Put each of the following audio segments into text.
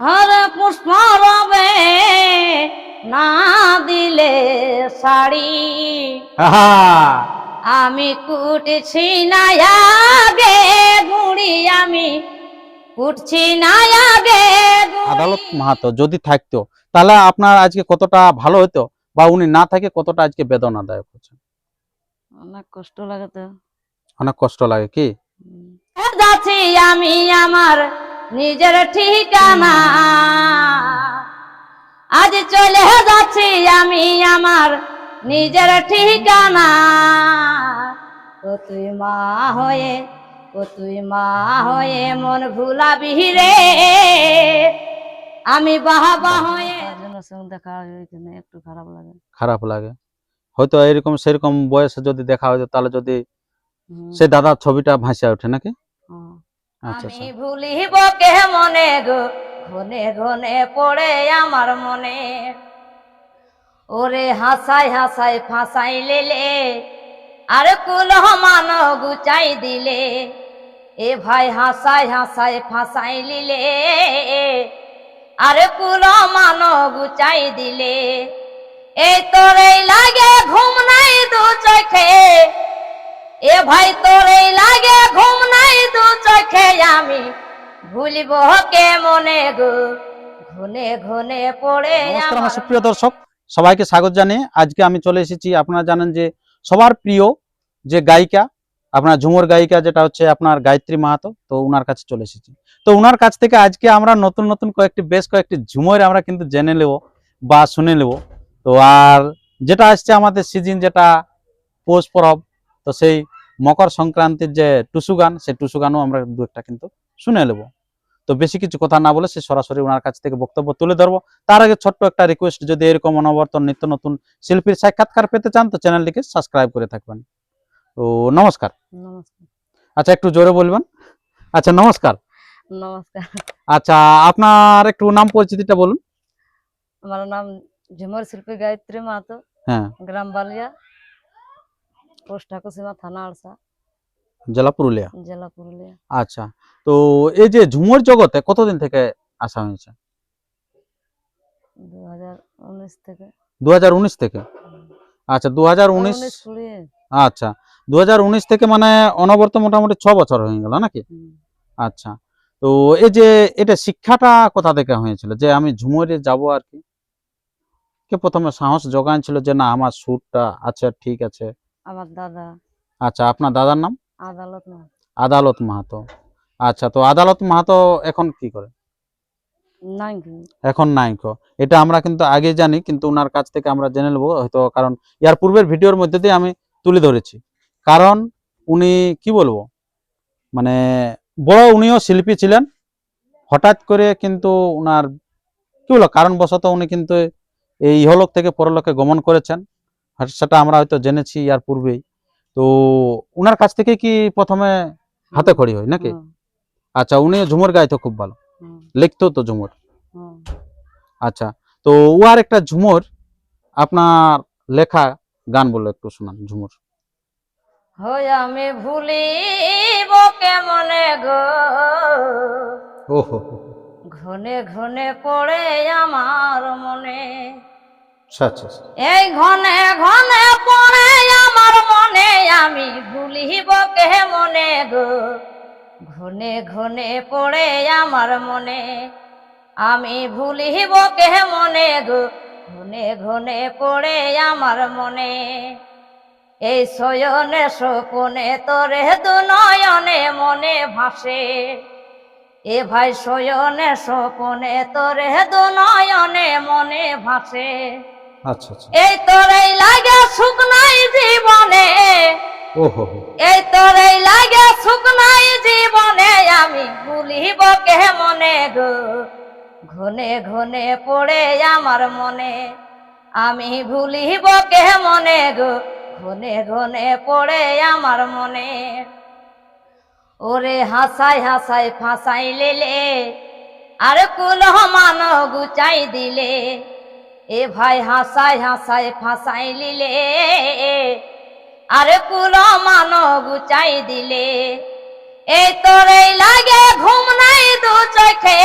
হরে পুষ্প রবে না দিলে শাড়ি। আমি কুটছি না আগে গুড়ি আমি কুটছি না আগে আদালত মাহাতো যদি থাকতো তাহলে আপনার আজকে কতটা ভালো হতো বা উনি না থাকে কতটা আজকে বেদনাদায়ক হচ্ছে অনেক কষ্ট লাগে তো। অনেক কষ্ট লাগে কি? যাচ্ছি আমি আমার নিজের ঠিকানা। আজ চলে যাচ্ছি আমি আমার নিজের ঠিকানা। ও তুই মা হয়ে ও তুই মা হয়ে মন ভুলাবি রে। আমি বাহাবা হয়ে। সঙ্গে দেখা একটু খারাপ লাগে। খারাপ লাগে। হয়তো এরকম সেরকম বয়সে যদি দেখা হতো তাহলে যদি সেই দাদার ছবিটা ভাসে ওঠে নাকি? আমি আচ্ছা। ভুলিব কে মনে গো? ঘনে ঘনে পড়ে আমার মনে। ওরে হাসাই হাসাই ফাঁসাই লেলে, আর কুল মান গুচাই দিলে। এ ভাই হাসাই হাসাই ফাঁসাই লিলে, আর কুল মান গুচাই দিলে। এই তোরে লাগে ঘুম নাই দু চোখে এ ভাই তোরে লাগে ঘুম নাই দু চোখে আমি। ভুলিব কে মনে গো ঘনে ঘনে পড়ে নমস্কার আমার আমার। সুপ্রিয় দর্শক সবাইকে স্বাগত জানিয়ে আজকে আমি চলে এসেছি। আপনারা জানেন যে সবার প্রিয় যে গায়িকা আপনার ঝুমুর গায়িকা যেটা হচ্ছে আপনার গায়ত্রী মাহাতো তো উনার কাছে চলে এসেছি। তো উনার কাছ থেকে আজকে আমরা নতুন নতুন কয়েকটি বেশ কয়েকটি ঝুমুর আমরা কিন্তু জেনে নেব বা শুনে নেব। তো আর যেটা আসছে আমাদের সিজন যেটা পৌষ পরব তো সেই মকর সংক্রান্তির যে টুসু গান সেই টুসু গানও আমরা দু একটা কিন্তু শুনে নেব। তো বেশি কিছু কথা না বলে সে সরাসরি ওনার কাছ থেকে বক্তব্য তুলে ধরবো। তার আগে ছোট্ট একটা রিকোয়েস্ট যদি এরকম অনবর্তন নিত্য নতুন শিল্পীর সাক্ষাৎকার পেতে চান তো চ্যানেলটিকে সাবস্ক্রাইব করে থাকবেন। তো নমস্কার। নমস্কার। আচ্ছা একটু জোরে বলবেন? আচ্ছা নমস্কার। নমস্কার। আচ্ছা আপনার একটু নাম পরিচিতিটা বলুন। আমার নাম ঝুমর শিল্পী গায়ত্রী মাহাতো হ্যাঁ। গ্রাম বালিয়া। পোস্ট ঠাকুরসীমা থানা আড়সা। জেলা পুরুলিয়া? জেলা পুরুলিয়া। আচ্ছা তো এই যে ঝুমুর জগতে কতদিন থেকে আসা হয়েছে? দু হাজার উনিশ থেকে। দু হাজার উনিশ থেকে? আচ্ছা দু উনিশ কুড়ি। আচ্ছা দু হাজার উনিশ থেকে মানে অনবরত মোটামুটি ছ বছর হয়ে গেল নাকি? আচ্ছা তো এই যে এটা শিক্ষাটা কোথা থেকে হয়েছিল? যে আমি ঝুমুরে যাব আর কি? কে প্রথমে সাহস জোগান ছিল যে না আমার সুরটা আচ্ছা ঠিক আছে। আমার দাদা। আচ্ছা আপনার দাদার নাম? আদালত না আদালত মাহাতো। আচ্ছা তো আদালত মাহাতো এখন কি করে? নাই এখন নায়ক এটা আমরা কিন্তু আগে জানি কিন্তু ওনার কাছ থেকে আমরা জেনে নেব হয়তো কারণ ইয়ার পূর্বের ভিডিওর মধ্যে দিয়ে আমি তুলে ধরেছি। কারণ উনি কি বলব? মানে বড় উনিও শিল্পী ছিলেন। হঠাৎ করে কিন্তু ওনার কি বলো কারণবশত উনি কিন্তু এই ইহলোক থেকে পরলোকে গমন করেছেন। সেটা আমরা হয়তো জেনেছি ইয়ার পূর্বেই। তো ওনার কাছ থেকে কি প্রথমে হাতে খড়ি হয় নাকি? আচ্ছা উনি ঝুমুর গাইতো খুব ভালো। লিখতো তো ঝুমুর। আচ্ছা তো উয়ার একটা ঝুমুর আপনার লেখা গান বলল একটু শোনান ঝুমুর। হয় আমি ভুলিব কেমনে গো? ওহো। ঘনে ঘনে পড়ে আমার মনে। এই ঘনে ঘনে পড়ে আমার মনে, আমি ভুলিব কে মনে গো? ঘনে ঘনে পড়ে আমার মনে, আমি ভুলিব কে মনে গো? ঘনে ঘনে পড়ে আমার মনে, এই শয়নে সপনে তোরে দু নয়নে মনে ভাসে। এ ভাই শয়নে সপনে তোরে দু নয়নে মনে ভাসে। আচ্ছা আচ্ছা। এই তোরেই লাগে সুখ নাই জীবনে। ওহো এই তোরেই লাগে সুখ নাই জীবনে আমি ভুলিব কে মনে গো? ঘনে ঘনে পড়ে আমার মনে আমি ভুলিব কে মনে গো? ঘনে ঘনে পড়ে আমার মনে। ওরে হাসাই হাসাই ফাঁসাই লেলে আর কুল মান গুচাই দিলে এ ভাই হাসাই হাসাই ফাঁসাই লিলে, আর কুল মান গুচাই দিলে। এই তোরে লাগে ঘুম নাই দু চোখে,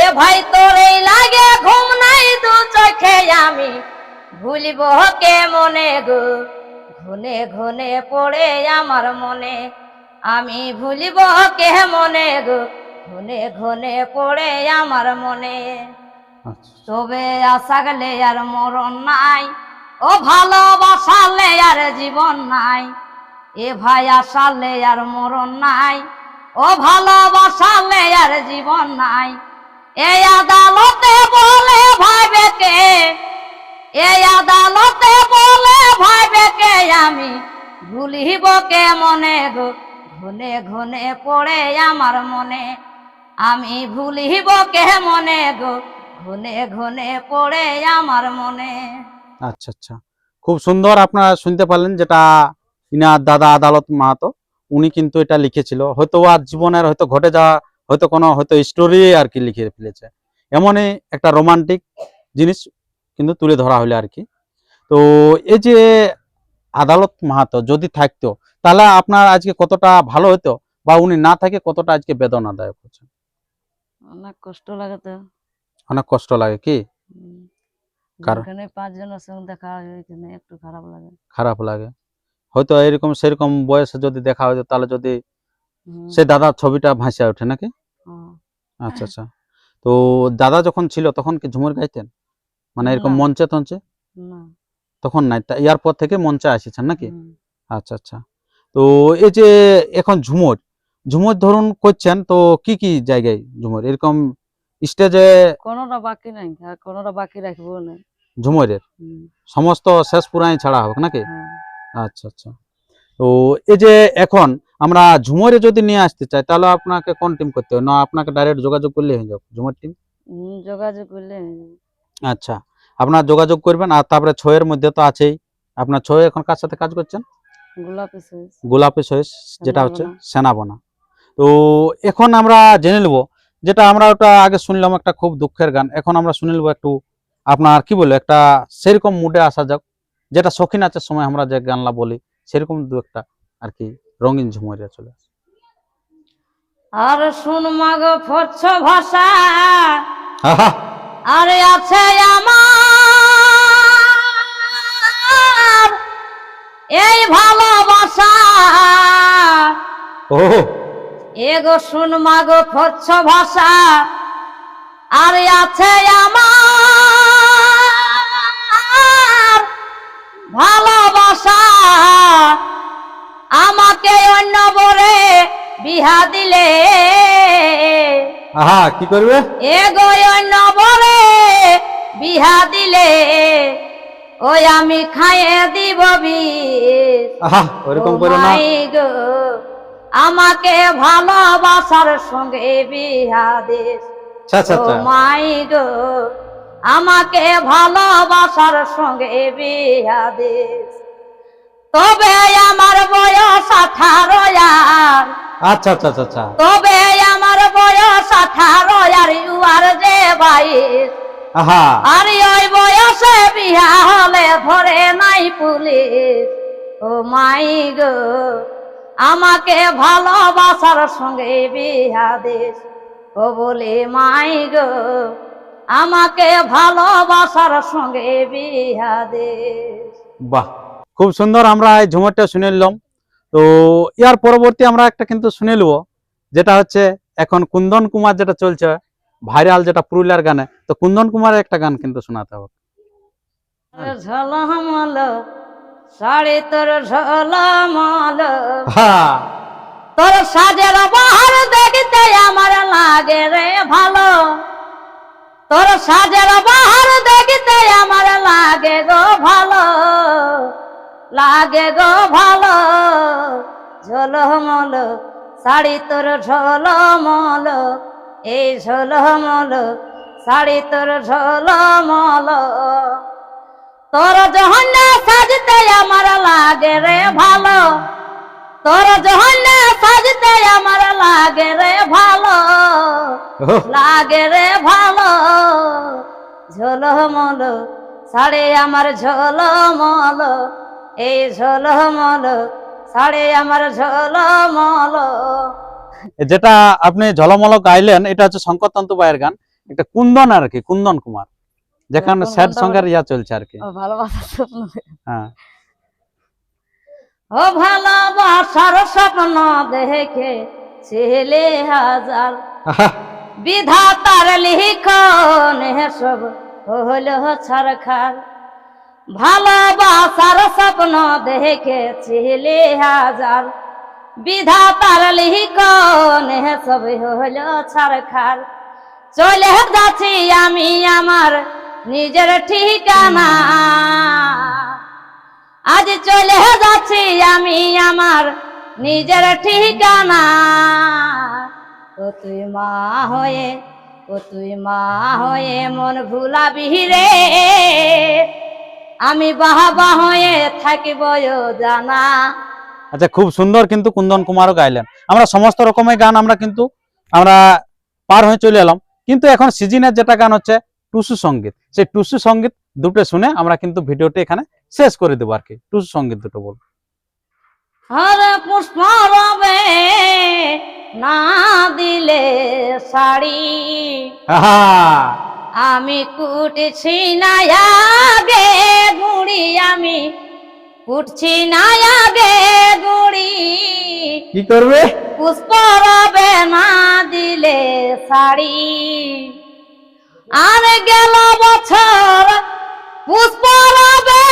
এ ভাই তোর লাগে ঘুম নাই দু চোখে। আমি ভুলিব কে মনে গো, ঘুনে ঘুনে পড়ে আমার মনে। আমি ভুলিব কে মনে গো, ঘুনে ঘুনে পড়ে আমার মনে। তবে আশা গেলে আর মরণ নাই, ও ভালোবাসালে আর জীবন নাই। এ ভাই আসালে আর মরণ নাই, ও ভালোবাসালে আর জীবন নাই। এই আদালতে বলে ভাইবে কে এই আদালতে বলে ভাইবে কে আমি ভুলিব কে মনে গো? ঘুনে ঘুনে পড়ে আমার মনে, আমি ভুলিব কে মনে গো? ঘুনে ঘুনে পড়ে আমার মনে। আচ্ছা আচ্ছা। খুব সুন্দর আপনারা শুনতে পারলেন যেটা ইনার দাদা আদালত মাহাতো উনি কিন্তু এটা লিখেছিল। হয়তো আর জীবনের হয়তো ঘটে যাওয়া হয়তো কোনো হয়তো স্টোরি আর কি লিখে ফেলেছে। এমনই একটা রোমান্টিক জিনিস কিন্তু তুলে ধরা হলো আর কি। তো এই যে আদালত মাহাতো যদি থাকতো তাহলে আপনার আজকে কতটা ভালো হতো বা উনি না থাকে কতটা আজকে বেদনাদায়ক হচ্ছে অনেক কষ্ট লাগে তো। অনেক কষ্ট লাগে কি? কার- পাঁচজনের সঙ্গে দেখা হয় এখানে একটু খারাপ লাগে। খারাপ লাগে। হয়তো এরকম সেরকম বয়সে যদি দেখা হতো তাহলে যদি সে দাদার ছবিটা ভাসে ওঠে নাকি? হ্যাঁ। আচ্ছা আচ্ছা। তো দাদা যখন ছিল তখন কি ঝুমুর গাইতেন? মানে এরকম মঞ্চে তঞ্চে তখন নাই ইয়ার পর থেকে মঞ্চে আসেছেন নাকি? আচ্ছা আচ্ছা। তো এই যে এখন ঝুমুর ঝুমুর ধরুন করছেন তো কি কি জায়গায় ঝুমুর? এরকম স্টেজে কোনোটা বাকি নাই কোনোটা বাকি রাখব না। ঝুমুরের? সমস্ত শেষ পুরাই ছাড়া হোক নাকি? হ্যাঁ। আচ্ছা আচ্ছা। তো এই যে এখন আমরা ঝুমরে যদি নিয়ে আসতে চাই তাহলে আপনাকে কোন টিম করতে হবে? না আপনাকে ডাইরেক্ট যোগাযোগ করলে হয়ে যাবে। ঝুমর টিম যোগাযোগ করলে আচ্ছা। আপনার যোগাযোগ করবেন আর তারপরে ছয়ের মধ্যে তো আছেই। আপনার ছয় এখন কার সাথে কাজ করছেন? গোলাপি সইস গোলাপি ছয় যেটা হচ্ছে। সেনাবনা। তো এখন আমরা জেনে নেব যেটা আমরা ওটা আগে শুনলাম একটা খুব দুঃখের গান। এখন আমরা শুনে নেব একটু আপনার কি বলে একটা সেরকম মুডে আসা যাক যেটা শৌখিন আছে সময় আমরা যে গানলা বলি সেরকম দু একটা আর কি রঙিন ঝুমরিয়া চলে আসে। আর শুন মাগ ফরছ ভাষা আরে আছে আমার এই ভালোবাসা। ও এগো শুন মাগো ফরছ ভাষা। আরে আছে আমার ভালোবাসা। আমাকে অন্য বরে বিহা দিলে। আহা কি করবে? এগো অন্য বরে বিহা দিলে। ওই আমি খাইয়ে দিব বিষ আহা ওরকম করো না। গো, আমাকে ভালোবাসার সঙ্গে বিহা দিস। আচ্ছা আচ্ছা আচ্ছা। মাই গো আমাকে ভালোবাসার সঙ্গে বিহা দিস। তবে আমার বয়স আঠারো আর আচ্ছা আচ্ছা আচ্ছা তবে আমার বয়স আঠারো আর ইউয়ার যে বাইশ আর ওই বয়সে বিয়া হলে ধরে নাই পুলিশ। ও মাই গো আমাকে ভালোবাসার সঙ্গে বিয়া দিস। ও বলে মাই গো আমাকে ভালোবাসার সঙ্গে বিয়া দিস। বাহ খুব সুন্দর আমরা এই ঝুমরটা শুনে নিলাম। তো ইয়ার পরবর্তী আমরা একটা কিন্তু শুনে নেব যেটা হচ্ছে এখন কুন্দন কুমার যেটা চলছে ভাইরাল যেটা পুরুলিয়ার গানে তো কুন্দন কুমারের একটা গান কিন্তু শোনাতে হবে। ঝলমল শাড়ি তোর ঝলমল হ্যাঁ তোর সাজের বাহার দেখতে আমার লাগে রে ভালো। তোর সাজের বাহার দেখতে আমার লাগে গো ভালো। লাগে গো ভালো। ঝলমল শাড়ি তোর ঝলমল এই ঝলমল শাড়ি তোর ঝলমল তোর যখন না সাজতে আমার লাগে রে ভালো। তোর যখন না সাজতে আমার লাগে রে ভালো। লাগে রে ভালো। ঝোলমল সাড়ে আমার ঝোলমল এই ঝোলমল সাড়ে আমার ঝোলমল যেটা আপনি ঝলমল গাইলেন এটা হচ্ছে শঙ্কর তন্তু বাইয়ের গান। এটা কুন্দন আর কি কুন্দন কুমার। যেখানে কোনটা সঙ্গের ইয়া চলছে আর কি। ও ভালোবাসার স্বপ্ন হ্যাঁ। ও ভালোবাসার স্বপ্ন দেখে ছেলে হাজার। বিধাতার লিখন সব হলো ছারখার ভালোবাসার স্বপ্ন দেখে ছেলে হাজার। বিধাতার লিখন সব হলো ছারখার চলে যাচ্ছি আমি আমার নিজের ঠিকানা। আজ চলে যাচ্ছি আমি আমার নিজের ঠিকানা। ও তুই মা হয়ে, ও তুই মা হয়ে মন ভুলাবি রে। আমি বাহাবা হয়ে থাকিব জানা। আচ্ছা খুব সুন্দর কিন্তু কুন্দন কুমারও গাইলেন। আমরা সমস্ত রকমের গান আমরা কিন্তু, আমরা পার হয়ে চলে এলাম। কিন্তু এখন সিজনের যেটা গান হচ্ছে টুসু সংগীত। সেই টুসু সংগীত দুটো শুনে আমরা কিন্তু ভিডিওটি এখানে শেষ করে দেবো আর কি টুসু সংগীত দুটো বল হরে পুষ্প রবে না দিলে শাড়ি। আমি কুটছি না আগে গুড়ি আমি কুটছি না আগে গুড়ি কি করবে? পুষ্প রবে না দিলে শাড়ি। আর গেল বছর পুষ্প রবে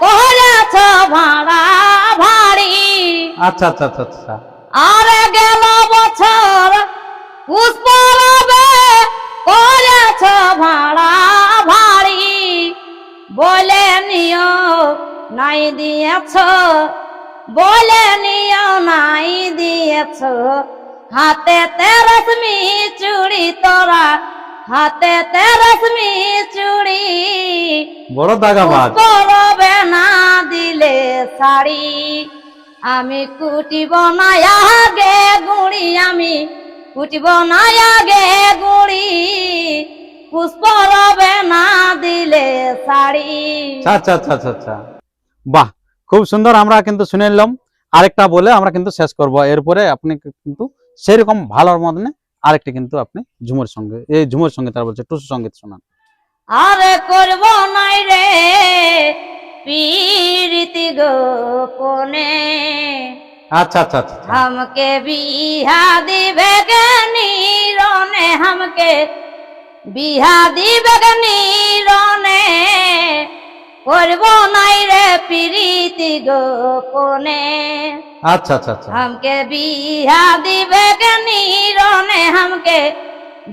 করেছ ভাড়া ভাড়ি। আচ্ছা আচ্ছা আচ্ছা আচ্ছা। আর গেল বছর পুষ্প রবে করেছ ভাড়া ভাড়ি। বলে নিও নাই দিয়েছ বলে নিও নাই দিয়েছ। হাতে তেরসমি চুড়ি তোরা হাতে তেরসমি চুড়ি। বড় দাগাবাজ করবে না দিলে শাড়ি। আমি কুটিব না আগে গুড়ি আমি কুটিব না আগে গুড়ি। পুষ্প রবে না দিলে শাড়ি। আচ্ছা আচ্ছা আচ্ছা আচ্ছা। বাহ খুব সুন্দর আমরা কিন্তু শুনে নিলাম। আরেকটা বলে আমরা কিন্তু শেষ করব। এরপরে আপনি কিন্তু সেরকম ভালোর মতনে আরেকটি কিন্তু আপনি ঝুমুর সঙ্গে এই ঝুমুর সঙ্গে তার বলছে টুসু সঙ্গীত শোনান আরে করব নাই রে পীড়িতি গোপনে আচ্ছা আচ্ছা আচ্ছা আচ্ছা। हमके बिहा दिबे के नीरोने हमके बिहा दिबे के नीरोने করব নাই রে প্রীতি গোপনে আচ্ছা আচ্ছা আচ্ছা हमके बिहा दिबे के नीरोने हमके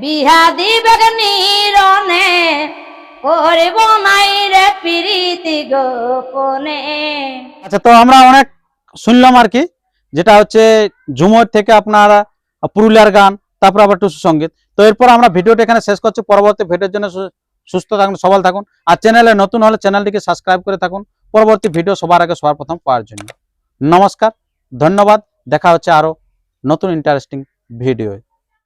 बिहा दिबे के नीरोने করব নাই রে প্রীতি গোপনে আচ্ছা তো আমরা অনেক শুনলাম আর কি যেটা হচ্ছে ঝুমুর থেকে আপনার পুরুলিয়ার গান তারপর আবার টুসু সঙ্গীত তো এরপর আমরা ভিডিওটা এখানে শেষ করছি পরবর্তী ভিডিওর জন্য সু- সুস্থ থাকুন সবল থাকুন আর চ্যানেলে নতুন হলে চ্যানেলটিকে সাবস্ক্রাইব করে থাকুন পরবর্তী ভিডিও সবার আগে সবার প্রথম পাওয়ার জন্য নমস্কার ধন্যবাদ দেখা হচ্ছে আরও নতুন ইন্টারেস্টিং ভিডিও